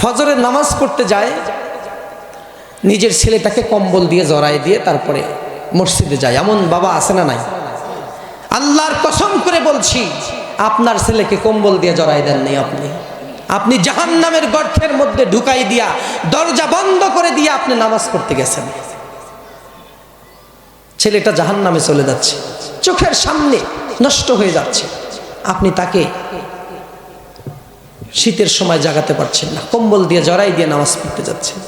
ফজরের নামাজ পড়তে যায়, নিজের ছেলেটাকে কম্বল দিয়ে জড়াই দিয়ে তারপরে মসজিদে যায়। এমন বাবা আছে না নাই? আল্লাহর কসম করে বলছি, আপনার ছেলেকে কম্বল দিয়ে জড়াই দেন নাই আপনি। আপনি জাহান নামের গর্তের মধ্যে ঢুকাই দিয়া, দরজা বন্ধ করে দিয়ে আপনি নামাজ পড়তে গেছেন। ছেলেটা জাহান নামে চলে যাচ্ছে। চোখের সামনে নষ্ট হয়ে যাচ্ছে। আপনি তাকে শীতের সময় জাগাতে পারছেন না। কম্বল দিয়ে জড়াই দিয়ে নামাজ পড়তে যাচ্ছেন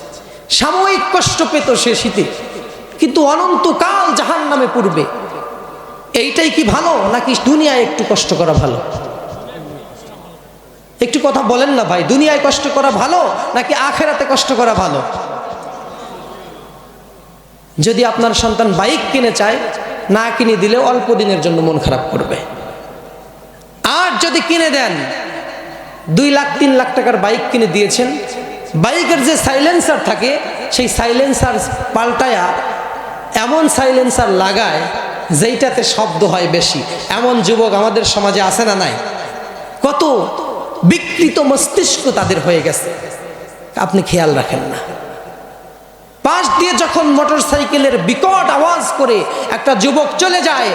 সাময়িক কষ্ট পেত সে শীতে। কিন্তু অনন্তকাল জাহান নামে পড়বে। এইটাই কি ভালো, নাকি দুনিয়ায় একটু কষ্ট করা ভালো? একটু কথা বলেন না ভাই, দুনিয়ায় কষ্ট করা ভালো, নাকি আখেরাতে কষ্ট করা ভালো? যদি আপনার সন্তান বাইক কিনে চায়, না কিনে দিলে অল্প দিনের জন্য মন খারাপ করবে। আর যদি কিনে দেন দুই লাখ, তিন লাখ টাকার বাইক কিনে দিয়েছেন। বাইকের যে সাইলেন্সার থাকে, সেই সাইলেন্সার পাল্টায়া এমন সাইলেন্সার লাগায়, যেইটাতে শব্দ হয় বেশি। এমন যুবক আমাদের সমাজে আসে না নাই? কত বিকৃত মস্তিষ্ক তাদের হয়ে গেছে। আপনি খেয়াল রাখেন না। পাশ দিয়ে যখন মোটর সাইকেলের বিকট আওয়াজ করে একটা যুবক চলে যায়,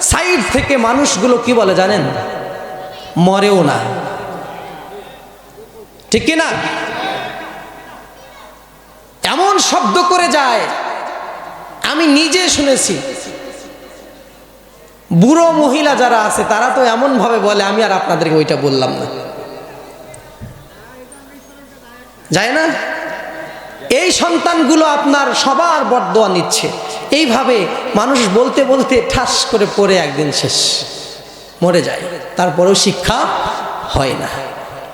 সাইড থেকে মানুষগুলো কি বলে জানেন? মরেও না। ঠিক কি না এমন শব্দ করে যায়, আমি নিজে শুনেছি। বুড়ো মহিলা যারা আছে, তারা তো এমন ভাবে বলে, আমি আর আপনাদেরকে ওইটা বললাম না। যায় না? এই সন্তানগুলো আপনার সবার বরদোয়া নিচ্ছে। এইভাবে মানুষ বলতে বলতে ঠাস করে পড়ে একদিন শেষ। মরে যায়। তারপরেও শিক্ষা হয় না।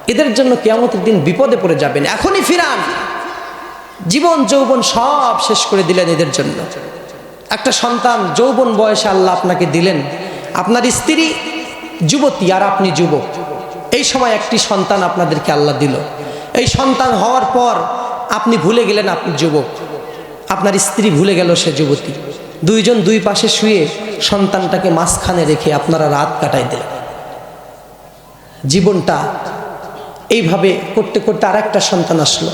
এদের জন্য কেয়ামতের দিন বিপদে পড়ে যাবেন। এখনই ফিরান। জীবন, যৌবন সব শেষ করে দিলেন এদের জন্য। একটা সন্তান যৌবন বয়সে আল্লাহ আপনাকে দিলেন। আপনার স্ত্রী যুবতী আর আপনি যুবক। এই সময় একটি সন্তান আপনাদেরকে আল্লাহ দিল। এই সন্তান হওয়ার পর আপনি ভুলে গেলেন আপনি যুবক। আপনার স্ত্রী ভুলে গেল সে যুবতী। দুইজন দুই পাশে শুয়ে সন্তানটাকে মাঝখানে রেখে আপনারা রাত কাটাই দিলেন। জীবনটা এইভাবে করতে করতে আর একটা সন্তান আসলো।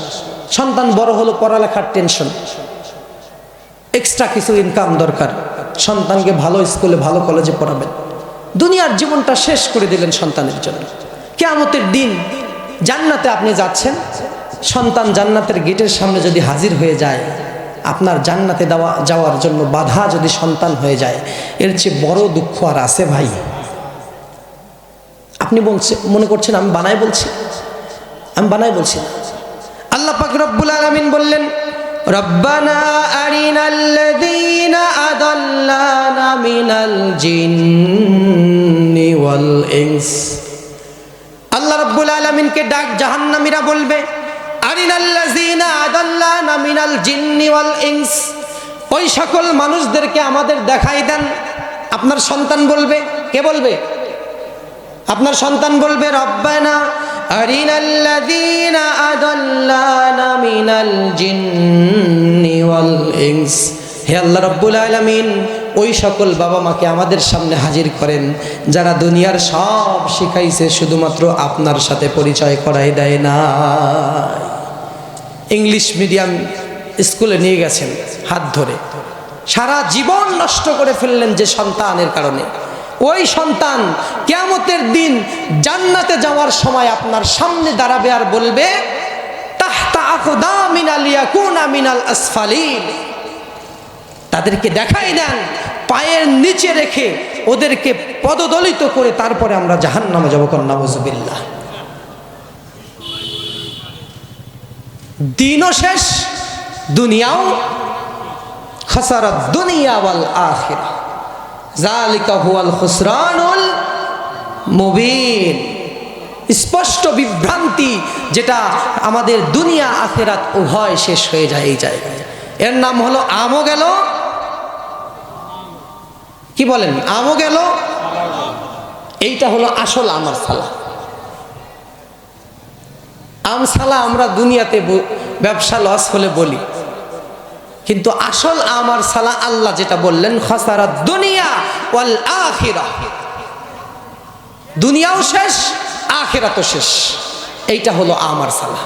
সন্তান বড় হলো, পড়ালেখার টেনশন এক্সট্রা কিছু ইনকাম দরকার। সন্তানকে ভালো স্কুলে ভালো কলেজে পড়াবেন। দুনিয়ার জীবনটা শেষ করে দিলেন সন্তানের জন্য। কেয়ামতের দিন জান্নাতে আপনি যাচ্ছেন। সন্তান জান্নাতের গেটের সামনে যদি হাজির হয়ে যায়, আপনার জান্নাতে দেওয়া, যাওয়ার জন্য বাধা যদি সন্তান হয়ে যায়, এর চেয়ে বড় দুঃখ আর আছে ভাই। আপনি বলছে, মনে করছেন আমি বানায় বলছি? আমি বানাই বলছি আল্লাহ পাক রব্বুল আলামিন বললেন, রব্বানা আল্লাহ রব্বুল আলামিনকে ডাক জাহান্নামীরা বলবে ওই সকল মানুষদেরকে আমাদের দেখাই দেন। আপনার সন্তান বলবে, কে বলবে? আপনার সন্তান বলবে, রব্বানা আরিনাল্লাযীনা আদাল্লানা মিনাল জিন্নি ওয়াল ইনস। হে আল্লাহ রাব্বুল আলামিন, ওই সকল বাবা মাকে আমাদের সামনে হাজির করেন, যারা দুনিয়ার সব শিখাইছে, শুধুমাত্র আপনার সাথে পরিচয় করাই দেয় না। ইংলিশ মিডিয়াম স্কুলে নিয়ে গেছেন হাত ধরে। সারা জীবন নষ্ট করে ফেললেন যে সন্তানের কারণে। ওই সন্তান কেয়ামতের দিন জান্নাতে যাওয়ার সময় আপনার সামনে দাঁড়াবে আর বলবে তাদেরকে দেখাই দেন, পায়ের নিচে রেখে ওদেরকে পদদলিত করে তারপরে আমরা জাহান নামে যাব কন্যাবজবিল্লা দিনও শেষ, দুনিয়াও খসারত দুনিয়া ওয়াল আখিরা খুসরানুল স্পষ্ট বিভ্রান্তি যেটা আমাদের দুনিয়া আখেরাত উভয় শেষ হয়ে যায় এই জায়গায়। এর নাম হলো আমও গেল, কি বলেন? আমও গেল, এইটা হলো আসল আমার সালা। আম সালা আমরা দুনিয়াতে ব্যবসা লস হলে বলি। কিন্তু আসল আমার সালা আল্লাহ যেটা বললেন, খসারা দুনিয়া ওয়াল আখিরা। দুনিয়াও শেষ আখেরা তো শেষ। এইটা হলো আমার সালা।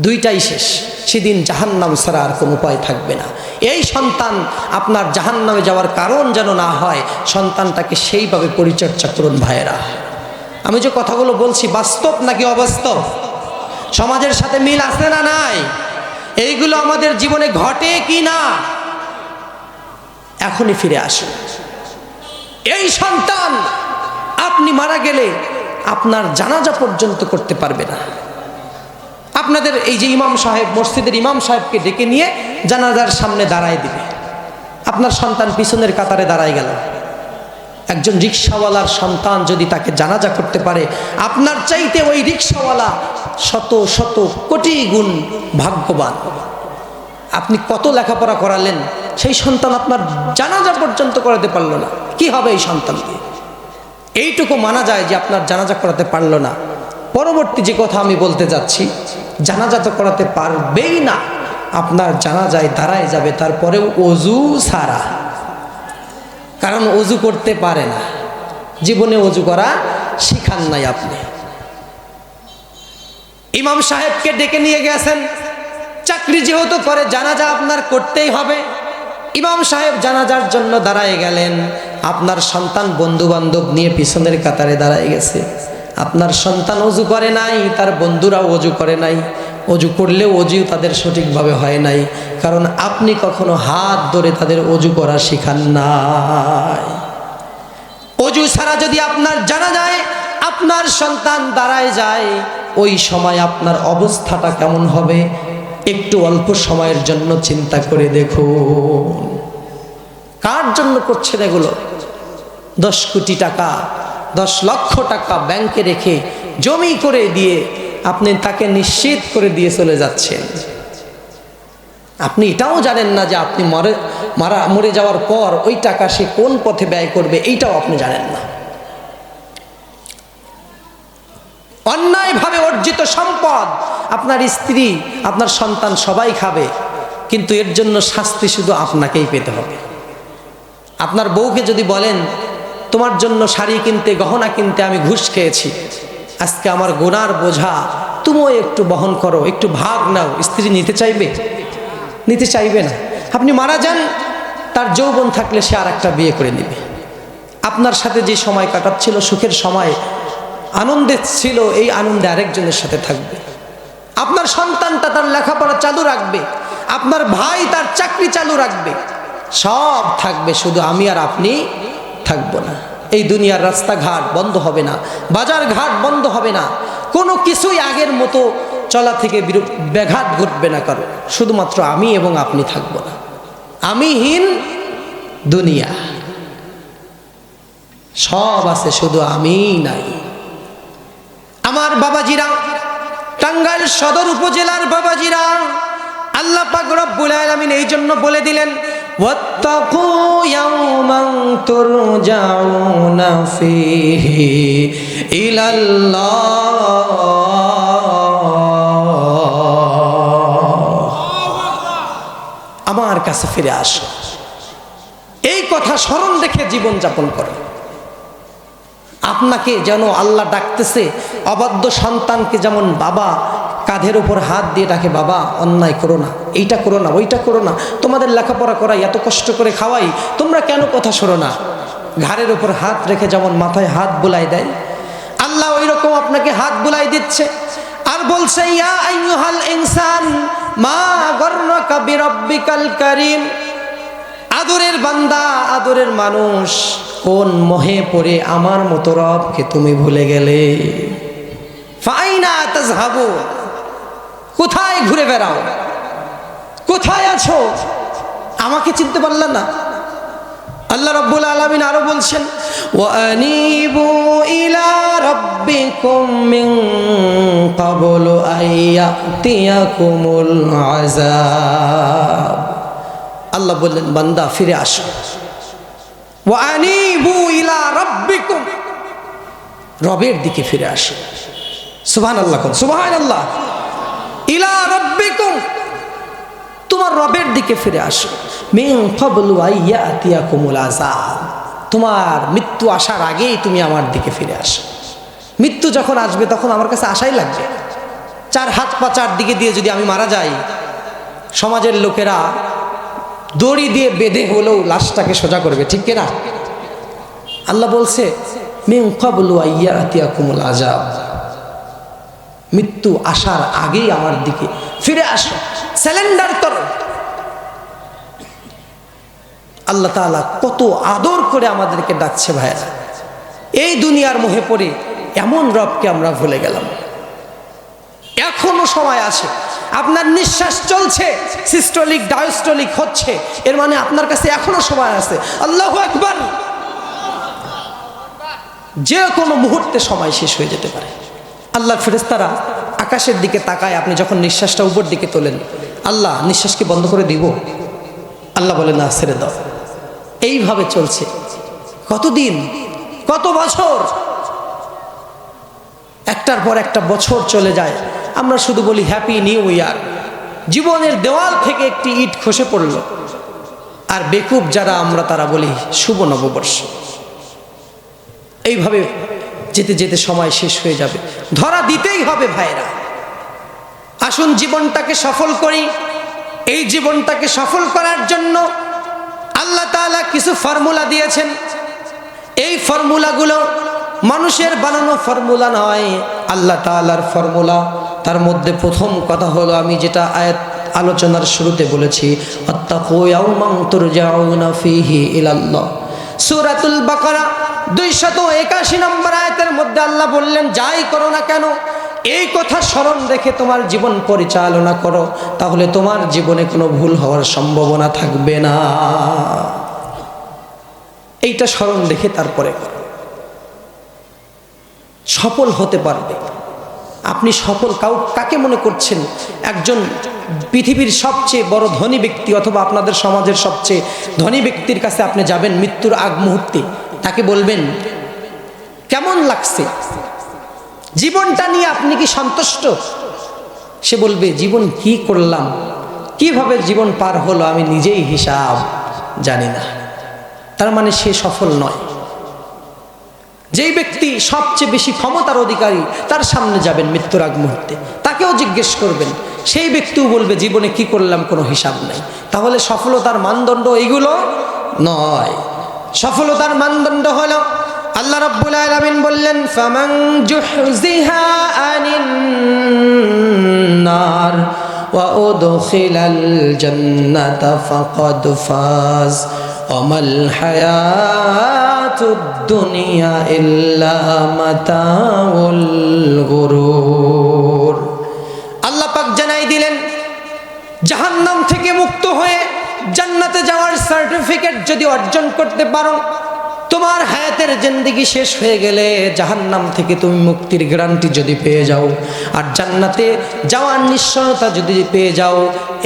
দুইটাই শেষ। সেদিন জাহান্নাম ছাড়া আর কোনো উপায় থাকবে না। এই সন্তান আপনার জাহান্নামে যাওয়ার কারণ যেন না হয়, সন্তানটাকে সেইভাবে পরিচর্যা করুন ভাইয়েরা। আমি যে কথাগুলো বলছি, বাস্তব নাকি অবাস্তব? সমাজের সাথে মিল আছে না নাই? এইগুলো আমাদের জীবনে ঘটে কি না? এখনই ফিরে আসুন। এই সন্তান, আপনি মারা গেলে আপনার জানাজা পর্যন্ত করতে পারবে না। আপনাদের এই যে ইমাম সাহেব, মসজিদের ইমাম সাহেবকে ডেকে নিয়ে জানাজার সামনে দাঁড়ায় দিবে। আপনার সন্তান পিছনের কাতারে দাঁড়ায় গেল। একজন রিক্সাওয়ালার সন্তান যদি তাকে জানাজা করতে পারে, আপনার চাইতে ওই রিক্সাওয়ালা শত শত কোটি গুণ ভাগ্যবান। আপনি কত লেখাপড়া করালেন, সেই সন্তান আপনার জানাজা পর্যন্ত করাতে পারল না। কি হবে এই সন্তানকে? এইটুকু মানা যায় যে আপনার জানাজা করাতে পারল না। পরবর্তী যে কথা আমি বলতে যাচ্ছি, জানাজা তো করাতে পারবেই না। আপনার জানাজায় দাঁড়ায় যাবে, তারপরেও অজু সারা কারণ অজু করতে পারে না। জীবনে অজু করা শিখান নাই আপনি। ইমাম সাহেবকে ডেকে নিয়ে গেছেন। চাকরি যেহেতু করে জানাজা আপনার করতেই হবে। ইমাম সাহেব জানাজার জন্য দাঁড়ায় গেলেন। আপনার সন্তান বন্ধু বান্ধব নিয়ে পিছনের কাতারে দাঁড়ায় গেছে। আপনার সন্তান অজু করে নাই, তার বন্ধুরাও অজু করে নাই। অজু করলেও অজু তাদের সঠিকভাবে হয় নাই, কারণ আপনি কখনো হাত ধরে তাদের অজু করা শিখান নাই। অজু ছাড়া যদি আপনার জানা যায় আপনার সন্তান দাঁড়ায় যায়, ওই সময় আপনার অবস্থাটা কেমন হবে? একটু অল্প সময়ের জন্য চিন্তা করে দেখুন। কার জন্য করছেন এগুলো? দশ কোটি টাকা, দশ লক্ষ টাকা ব্যাংকে রেখে জমি করে দিয়ে আপনি তাকে নিশ্চিত করে দিয়ে চলে যাচ্ছেন। আপনি এটাও জানেন না যে আপনি মরে, মারা, মরে যাওয়ার পর ওই টাকা সে কোন পথে ব্যয় করবে, এইটাও আপনি জানেন না। অন্যায়ভাবে অর্জিত সম্পদ। আপনার স্ত্রী, আপনার সন্তান সবাই খাবে, কিন্তু এর জন্য শাস্তি শুধু আপনাকেই পেতে হবে। আপনার বউকে যদি বলেন, তোমার জন্য শাড়ি কিনতে, গহনা কিনতে আমি ঘুষ খেয়েছি। আজকে আমার গোনার বোঝা, তুমিও একটু বহন করো, একটু ভাগ নাও। স্ত্রী নিতে চাইবে? নিতে চাইবে না। আপনি মারা যান, তার যৌবন থাকলে সে আর একটা বিয়ে করে নেবে। আপনার সাথে যে সময় কাটাচ্ছিল, সুখের সময় আনন্দে ছিল, এই আনন্দে আরেকজনের সাথে থাকবে। আপনার সন্তানটা তার লেখাপড়া চালু রাখবে, আপনার ভাই তার চাকরি চালু রাখবে, সব থাকবে, শুধু আমি আর আপনি থাকব না। এই দুনিয়ার রাস্তাঘাট বন্ধ হবে না বাজার ঘাট বন্ধ হবে না, কোনো কিছুই আগের মতো চলা থেকে বিরূপ- ব্যাঘাত ঘটবে না কারও, শুধুমাত্র আমি এবং আপনি থাকব না। আমিহীন দুনিয়া, সব আছে, শুধু আমি নাই। আমার বাবাজিরা, টাঙ্গাইল সদর উপজেলার বাবাজিরা, আল্লাহ পাক রব্বুল আলামিন এই জন্য বলে দিলেন আমার কাছে ফিরে আসো। এই কথা স্মরণ রেখে জীবন যাপন করো। আপনাকে যেন আল্লাহ ডাকতেছে, অবাধ্য সন্তানকে যেমন বাবা কাঁধের উপর হাত দিয়ে ডাকে, বাবা, অন্যায় করো না, এইটা করো না, ওইটা করো না, তোমাদের লেখাপড়া করাই এত কষ্ট করে খাওয়াই, তোমরা কেন কথা শোনো না? ঘাড়ের উপর হাত রেখে যেমন মাথায় হাত বুলাই দেয়, আল্লাহ ওই রকম আপনাকে হাত বুলাই দিচ্ছে। আর বলছে, ইয়া মা আদরের বান্দা, আদরের মানুষ কোন মোহে পড়ে আমার মতো রবকে তুমি ভুলে গেলে? কোথায় ঘুরে বেড়াও? কোথায় আছো? আমাকে চিনতে পারলে না। আল্লাহ রব্বুল আলামিন আরও বলছেন ইলা আল্লাহ বললেন, বান্দা, ফিরে আসো। ইলা রবের দিকে ফিরে আসো। সুবহানাল্লাহ কোন? সুবহানাল্লাহ। ইলা রাব্বিকুম। তোমার রবের দিকে ফিরে আসো। আযাব। তোমার মৃত্যু আসার আগেই তুমি আমার দিকে ফিরে আসো। মৃত্যু যখন আসবে তখন আমার কাছে আশাই লাগবে। চার হাত পা চার দিকে দিয়ে যদি আমি মারা যাই, সমাজের লোকেরা দড়ি দিয়ে বেঁধে হলেও লাশটাকে সোজা করবে, ঠিক কিনা? আল্লাহ বলছে আযাব। মৃত্যু আসার আগেই আমার দিকে ফিরে আসো স্যালেন্ডার করো। আল্লাহ তাআলা কত আদর করে আমাদেরকে ডাকছে ভাইয়েরা। এই দুনিয়ার মোহে পড়ে এমন রবকে আমরা ভুলে গেলাম। এখনও সময় আছে আপনার নিঃশ্বাস চলছে, সিস্টোলিক, ডায়োস্টোলিক হচ্ছে। এর মানে আপনার কাছে এখনও সময় আছে। আল্লাহ একবার যে কোনো মুহূর্তে সময় শেষ হয়ে যেতে পারে। আল্লাহ ফেরেস্তারা আকাশের দিকে তাকায়, আপনি যখন নিঃশ্বাসটা উপর দিকে তোলেন, আল্লাহ নিঃশ্বাসকে বন্ধ করে দিব। আল্লাহ বলে, না, ছেড়ে দাও। এইভাবে চলছে। কতদিন? কত বছর? একটার পর একটা বছর চলে যায়। আমরা শুধু বলি হ্যাপি নিউ ইয়ার জীবনের দেওয়াল থেকে একটি ইট খসে পড়ল। আর বেকুব যারা আমরা, তারা বলি, শুভ নববর্ষ। এইভাবে যেতে যেতে সময় শেষ হয়ে যাবে। ধরা দিতেই হবে ভাইরা আসুন জীবনটাকে সফল করি। এই জীবনটাকে সফল করার জন্য আল্লাহ তাআলা কিছু ফর্মুলা দিয়েছেন। এই ফর্মুলাগুলো মানুষের বানানো ফর্মুলা নয়, আল্লাহ তাআলার ফর্মুলা। তার মধ্যে প্রথম কথা হলো, আমি যেটা আয়াত আলোচনার শুরুতে বলেছি দুইশত একাশি নম্বর মধ্যে আল্লাহ বললেন, যাই করো না কেন, এই স্মরণ তোমার জীবন পরিচালনা করো, তাহলে তোমার জীবনে কোনো ভুল হওয়ার সম্ভাবনা থাকবে না। এইটা স্মরণ রেখে তারপরে করো। সফল হতে পারবে। আপনি সফল কাউ, কাকে মনে করছেন? একজন পৃথিবীর সবচেয়ে বড় ধনী ব্যক্তি অথবা আপনাদের সমাজের সবচেয়ে ধনী ব্যক্তির কাছে আপনি যাবেন মৃত্যুর আগ মুহূর্তে। তাকে বলবেন, কেমন লাগছে? জীবনটা নিয়ে আপনি কি সন্তুষ্ট? সে বলবে, জীবন কি করলাম? কীভাবে জীবন পার হলো আমি নিজেই হিসাব জানি না। তার মানে সে সফল নয়। যেই ব্যক্তি সবচেয়ে বেশি ক্ষমতার অধিকারী, তার সামনে যাবেন মৃত্যুর আগ মুহূর্তে। তাকেও জিজ্ঞেস করবেন, সেই ব্যক্তিও বলবে, জীবনে কি করলাম, কোনো হিসাব নেই। তাহলে সফলতার মানদণ্ড এইগুলো নয়। সফলতার মানদণ্ড হলো, আল্লাহ রাব্বুল আলামিন বললেন, ফামান ফাজ। হায়াতুদ দুনিয়া ইল্লা মাতাউল গুরুর আল্লাহ পাক জানাই দিলেন, জাহান্নাম থেকে মুক্ত হয়ে জান্নাতে যাওয়ার সার্টিফিকেট যদি অর্জন করতে পারো তোমার হায়াতের জিন্দিগি শেষ হয়ে গেলে জাহান্নাম থেকে তুমি মুক্তির গ্যারান্টি যদি পেয়ে যাও, আর জান্নাতে যাওয়ার নিশ্চয়তা যদি পেয়ে যাও,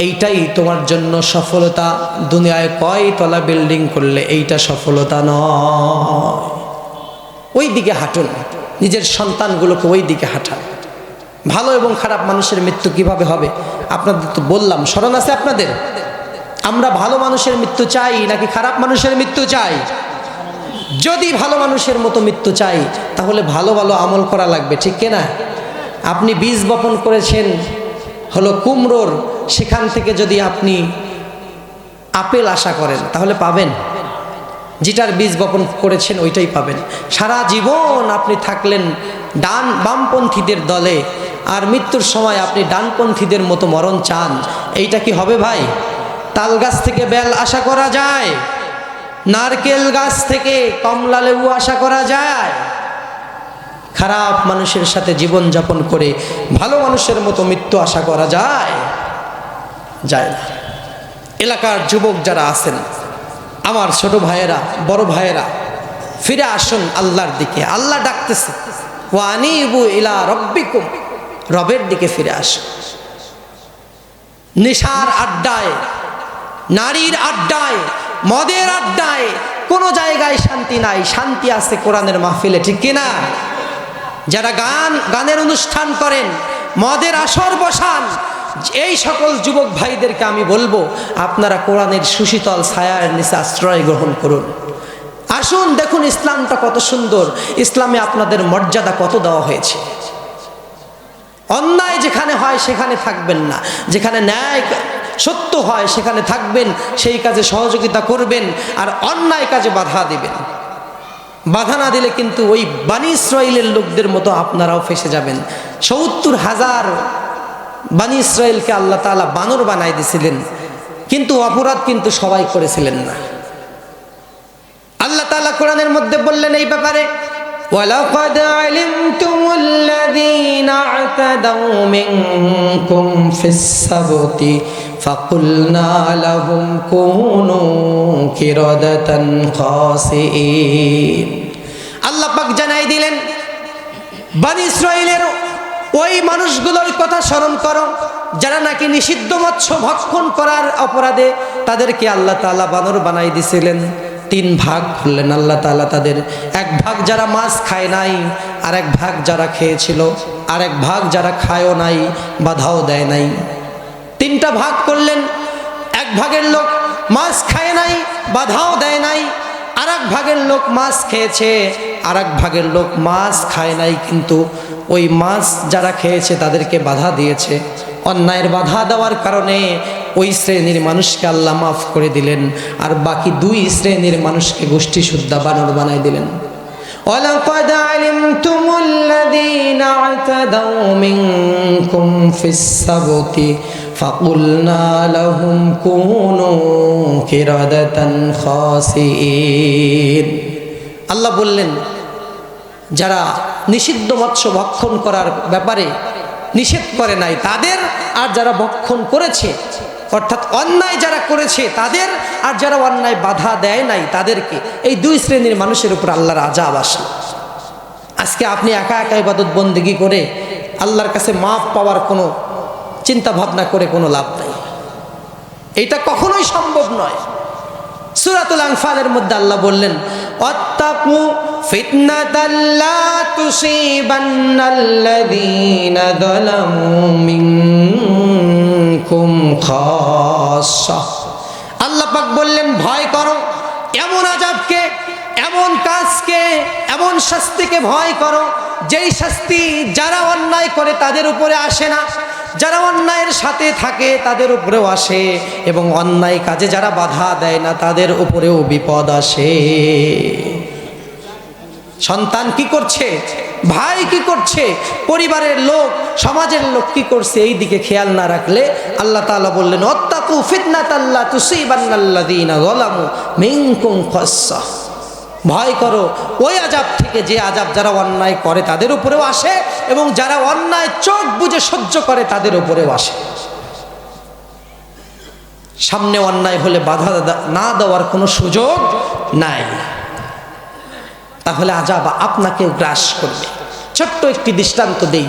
এইটাই তোমার জন্য সফলতা। দুনিয়ায় কয় তলা বিল্ডিং করলে এইটা সফলতা নয়। ওই দিকে হাঁটুন, নিজের সন্তানগুলোকে ওই দিকে হাঁটান। ভালো এবং খারাপ মানুষের মৃত্যু কীভাবে হবে? আপনাদের তো বললাম, স্মরণ আছে আপনাদের? আমরা ভালো মানুষের মৃত্যু চাই নাকি খারাপ মানুষের মৃত্যু চাই? যদি ভালো মানুষের মতো মৃত্যু চাই, তাহলে ভালো ভালো আমল করা লাগবে, ঠিক কিনা? আপনি বীজ বপন করেছেন, হলো কুমড়োর, সেখান থেকে যদি আপনি আপেল আশা করেন, তাহলে পাবেন। যেটার বীজ বপন করেছেন, ওইটাই পাবেন। সারা জীবন আপনি থাকলেন ডান, বামপন্থীদের দলে, আর মৃত্যুর সময় আপনি ডানপন্থীদের মতো মরণ চান। এইটা কি হবে ভাই? তাল গাছ থেকে বেল আশা করা যায়। নারকেল গাছ থেকে কমলা লেবু আশা করা যায়। খারাপ মানুষের সাথে জীবন যাপন করে ভালো মানুষের মতো মৃত্যু আশা করা যায়। যায় না। এলাকার যুবক যারা আছেন, আমার ছোট ভাইয়েরা, বড় ভাইয়েরা, ফিরে আসুন আল্লাহর দিকে। আল্লাহ ডাকতেছে ও আনিবু ইলা রব্বিকুম। রবের দিকে ফিরে আসুন। নেশার আড্ডায়, নারীর আড্ডায় মদের আড্ডায় কোনো জায়গায় শান্তি নাই, শান্তি আছে কোরআনের মাহফিলে, ঠিক কিনা? যারা গান, গানের অনুষ্ঠান করেন, মদের আসর বসান, এই সকল যুবক ভাইদেরকে আমি বলব, আপনারা কোরআনের সুশীতল ছায়ার নিচে আশ্রয় গ্রহণ করুন। আসুন, দেখুন ইসলামটা কত সুন্দর, ইসলামে আপনাদের মর্যাদা কত দেওয়া হয়েছে। অন্যায় যেখানে হয় সেখানে থাকবেন না, যেখানে ন্যায় সত্য হয় সেখানে থাকবেন সেই কাজে সহযোগিতা করবেন আর অন্যায় কাজে বাধা দিবেন বাধা না দিলে কিন্তু ওই বানি ইসরায়েলের লোকদের মতো আপনারাও ফেসে যাবেন সত্তর হাজার বানি ইসরায়েলকে আল্লাহ তাআলা বানর বানাই দিয়েছিলেন কিন্তু অপরাধ কিন্তু সবাই করেছিলেন না আল্লাহ তাআলা কোরআনের মধ্যে বললেন এই ব্যাপারে ولقد علمتم الذين اعتدوا منكم في السبت فقلنا لهم كونوا كردة خاسئين আল্লাহ পাক জানাই দিলেন বানি ইসরায়েলের ওই মানুষগুলোর কথা স্মরণ করো যারা নাকি নিষিদ্ধ মৎস্য ভক্ষণ করার অপরাধে তাদেরকে আল্লাহ তাআলা বানর বানাই দিছিলেন তিন ভাগ করলেন আল্লাহ তাআলা তাদের এক ভাগ যারা মাছ খায় নাই আর এক ভাগ যারা খেয়েছিল আর এক ভাগ যারা খায়ও নাই বাধাও দেয় নাই তিনটা ভাগ করলেন এক ভাগের লোক মাছ খায় নাই বাধাও দেয় নাই আর এক ভাগের লোক মাছ খেয়েছে আর এক ভাগের লোক মাছ খায় নাই কিন্তু ওই মাছ যারা খেয়েছে তাদেরকে বাধা দিয়েছে অন্যায়ের বাধা দেওয়ার কারণে ওই শ্রেণীর মানুষকে আল্লাহ মাফ করে দিলেন আর বাকি দুই শ্রেণীর মানুষকে গোষ্ঠী শুদ্ধা বানর বানাই দিলেন ولقد علمتم الذين اعتدوا منكم في السبت فقلنا لهم كونوا كردة خاسئين আল্লাহ বললেন যারা নিষিদ্ধ মৎস্য ভক্ষণ করার ব্যাপারে নিষেধ করে নাই তাদের আর যারা ভক্ষণ করেছে অর্থাৎ অন্যায় যারা করেছে তাদের আর যারা অন্যায় বাধা দেয় নাই তাদেরকে এই দুই শ্রেণীর মানুষের উপর আল্লাহর আজাব আসে আজকে আপনি একা একা ইবাদত বন্দিগি করে আল্লাহর কাছে মাপ পাওয়ার কোনো চিন্তা ভাবনা করে কোনো লাভ নাই। এটা কখনোই সম্ভব নয়। সুরাতুল আনফালের মধ্যে আল্লাহ বললেন অত্তাকু ফিতনাতাল্লা তুসিবান্নাল্লাযীনা যালামু মিনকুম খাসসা আল্লাহ পাক বললেন, ভয় করো। এমন আজাবকে এমন কাজকে, এমন শাস্তিকে ভয় করো। যেই শাস্তি যারা অন্যায় করে তাদের উপরে আসে না যারা অন্যায়ের সাথে থাকে, তাদের উপরেও আসে এবং অন্যায় কাজে যারা বাধা দেয় না, তাদের উপরেও বিপদ আসে। সন্তান কি করছে? ভাই কি করছে? পরিবারের লোক, সমাজের লোক কি করছে? এই দিকে খেয়াল না রাখলে আল্লাহ তাআলা বললেন, অত্তাকু ফিতনাত আল্লাহ তুসিবান্নাল্লাযীনা যালামু মিনকুম খাসসা। ভয় করো। ওই আজাব থেকে যে আজাব যারা অন্যায় করে তাদের উপরেও আসে এবং যারা অন্যায় চোখ বুঝে সহ্য করে তাদের উপরেও আসে। সামনে অন্যায় হলে বাধা না দেওয়ার কোনো সুযোগ নাই। তাহলে আজাব আপনাকেও গ্রাস করবে। ছোট্ট একটি দৃষ্টান্ত দেই।